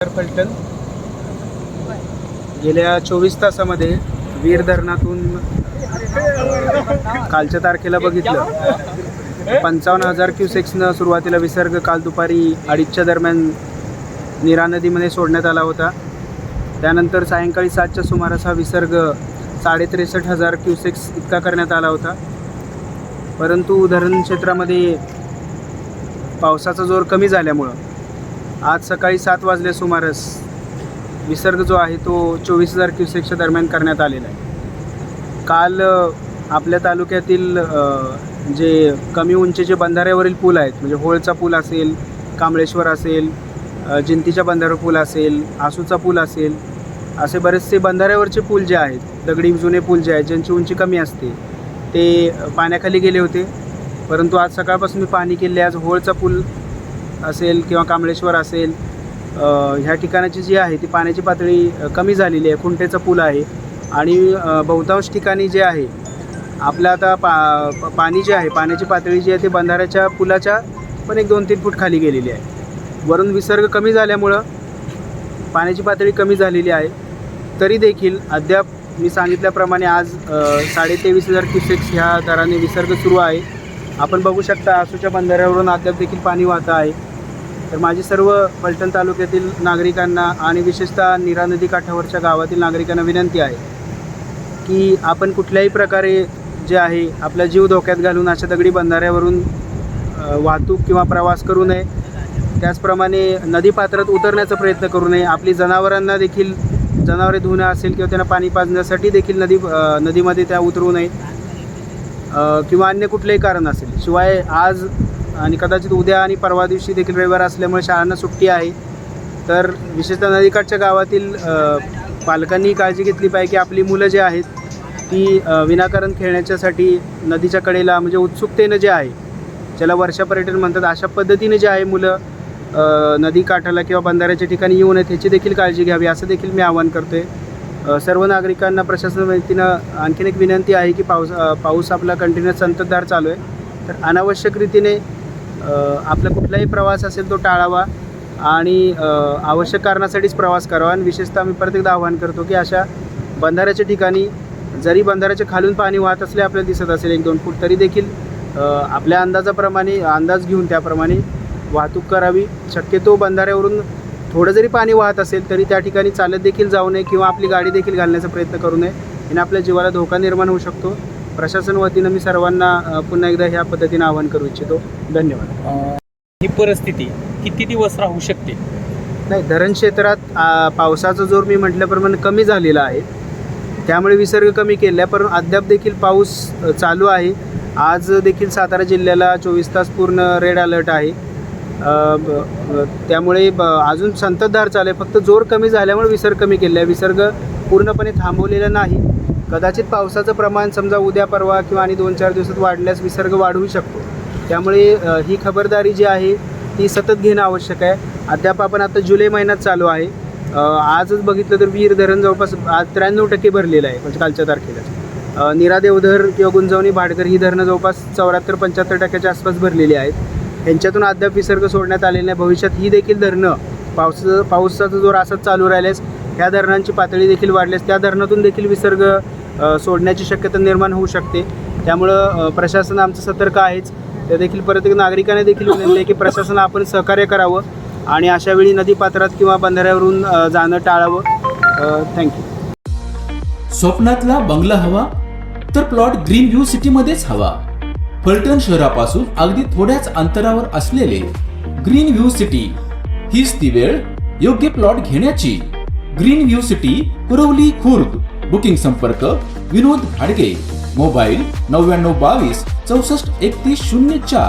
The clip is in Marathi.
पलटण गेल्या चोवीस तासामध्ये वीर धरणातून कालच्या तारखेला बघितलं. पंचावन्न हजार क्युसेक्सनं सुरुवातीला विसर्ग काल दुपारी अडीचच्या दरम्यान नीरा नदीमध्ये सोडण्यात आला होता. त्यानंतर सायंकाळी सातच्या सुमारास हा विसर्ग साडे त्रेसष्ट हजार क्युसेक्स इतका करण्यात आला होता. परंतु धरण क्षेत्रामध्ये पावसाचा जोर कमी झाल्यामुळं आज सकाळी सात वाजले सुमारास. विसर्ग जो आहे तो चोवीस हजार क्युसेकच्या दरम्यान करण्यात आलेला आहे. काल आपल्या तालुक्यातील जे कमी उंचीचे बंधाऱ्यावरील पूल आहेत म्हणजे होळचा पूल असेल कांबळेश्वर असेल जिंतीच्या बंधाऱ्यावर पूल असेल आसूचा पूल असेल असे बरेचसे बंधाऱ्यावरचे पूल जे आहेत दगडी जुने पूल जे आहेत ज्यांची उंची कमी असते ते पाण्याखाली गेले होते. परंतु आज सकाळपासून मी पाणी केले आज होळचा पूल असेल किंवा कांबळेश्वर असेल ह्या ठिकाणाची जी आहे ती पाण्याची पातळी कमी झालेली आहे खुंटेचा पूल आहे. आणि बहुतांश ठिकाणी जे आहे आपलं आता पा पाणी जे आहे पाण्याची पातळी जी आहे ती बंधाऱ्याच्या पुलाच्या पण एक दोन तीन फूट खाली गेलेली आहे. वरून विसर्ग कमी झाल्यामुळं पाण्याची पातळी कमी झालेली आहे. तरी देखील अद्याप मी सांगितल्याप्रमाणे आज साडेतेवीस साडे तेवीस हजार क्युसेक्स ह्या दराने विसर्ग सुरू आहे. आपण बघू शकता आसूच्या बंधाऱ्यावरून अद्याप देखील पाणी वाहतं आहे. तर माझी सर्व फलटण तालुक्यातील नागरिकांना आणि विशेषतः नीरा नदी काठावरच्या गावातील नागरिकांना विनंती आहे की आपण कुठल्याही प्रकारे जे आहे आपला जीव धोक्यात घालून अशा दगडी बंधाऱ्यावरून वाहतूक किंवा प्रवास करू नये. त्याचप्रमाणे नदीपात्रात उतरण्याचा प्रयत्न करू नये. आपली जनावरांना देखील जनावरे धुणं असेल किंवा त्यांना पाणी पाजण्यासाठी देखील नदी नदीमध्ये त्या उतरू नये किंवा अन्य कुठलंही कारण असेल. शिवाय आज आणि कदाचित उद्या आणि परवा दिवशी देखील रविवार असल्यामुळे शाळांना सुट्टी आहे. तर विशेषतः नदीकाठच्या गावातील पालकांनी काळजी घेतली पाहिजे की आपली मुलं जे आहेत ती विनाकारण खेळण्याच्यासाठी नदीच्या कडेला म्हणजे उत्सुकतेनं जे आहे ज्याला वर्षा पर्यटन म्हणतात अशा पद्धतीने जे आहे मुलं नदी काठाला किंवा बंधाऱ्याच्या ठिकाणी येऊ नयेत ह्याची देखील काळजी घ्यावी असं देखील मी आवाहन करतो आहे सर्व नागरिकांना प्रशासन वतीनं आणखीन एक विनंती आहे की पाऊस पाऊस आपला कंटिन्युअस संततधार चालू आहे. तर अनावश्यक रीतीने आपला कुठलाही प्रवास असेल तो टाळावा आणि आवश्यक कारणासाठीच प्रवास करावा. आणि विशेषतः मी परत एकदा आवाहन करतो की अशा बंधाऱ्याच्या ठिकाणी जरी बंधाऱ्याच्या खालून पाणी वाहत असले आपल्याला दिसत असेल एक दोन फूट तरी देखील आपल्या अंदाजाप्रमाणे अंदाज घेऊन त्याप्रमाणे वाहतूक करावी. शक्यतो बंधाऱ्यावरून थोडं जरी पाणी वाहत असेल तरी त्या ठिकाणी चालत देखील जाऊ नये किंवा आपली गाडी देखील घालण्याचा प्रयत्न करू नये. याने आपल्या जीवाला धोका निर्माण होऊ शकतो. प्रशासन वतीनं मी सर्वांना पुन्हा एकदा ह्या पद्धतीने आवाहन करू इच्छितो. धन्यवाद. ही परिस्थिती किती दिवस राहू शकते? नाही धरण क्षेत्रात पावसाचा जोर मी म्हटल्याप्रमाणे कमी झालेला आहे. त्यामुळे विसर्ग कमी केला पण अद्याप देखील पाऊस चालू आहे. आज देखील सातारा जिल्ह्याला चोवीस तास पूर्ण रेड अलर्ट आहे. त्यामुळे ब- अजून संततधार चालू आहे. फक्त जोर कमी झाल्यामुळे विसर्ग कमी केला आहे. विसर्ग पूर्णपणे थांबवलेला नाही. कदाचित पावसाचं प्रमाण समजा उद्या परवा किंवा आणि दोन चार दिवसात वाढल्यास विसर्ग वाढवू शकतो. त्यामुळे ही खबरदारी जी आहे ती सतत घेणं आवश्यक आहे. अद्याप आपण आता जुलै महिन्यात चालू आहे. आजच बघितलं तर वीर धरण जवळपास आज त्र्याण्णव टक्के भरलेलं आहे म्हणजे कालच्या तारखेला. निरादेवधर किंवा गुंजवणी भाडकर ही धरणं जवळपास चौऱ्याहत्तर पंच्याहत्तर टक्क्याच्या आसपास भरलेली आहेत. यांच्यातून अद्याप विसर्ग सोडण्यात आलेला नाही. भविष्यात ही देखील धरणं पावसाचा पावसाचा जोर असाच चालू राहिल्यास ह्या धरणांची पातळी देखील वाढल्यास त्या धरणातून देखील विसर्ग सोडण्याची शक्यता निर्माण होऊ शकते. त्यामुळं प्रशासन आमचं सतर्क आहेच. त्या देखील परत एक नागरिकांना देखील विनंती आहे की प्रशासन आपण सहकार्य करावं आणि अशा वेळी नदीपात्रात किंवा बंधाऱ्यावरून जाणं टाळावं. थँक्यू स्वप्नातला बंगला हवा तर प्लॉट ग्रीन व्ह्यू सिटी मध्येच हवा. फलटण शहरापासून अगदी थोड्याच अंतरावर असलेले ग्रीन व्ह्यू सिटी. हीच ती वेळ योग्य प्लॉट घेण्याची. ग्रीन व्ह्यू सिटी पुरवली खुर्द. बुकिंग संपर्क विनोद भाडगे. मोबाईल नव्याण्णव बावीस चौसष्ट एकतीस शून्य चार.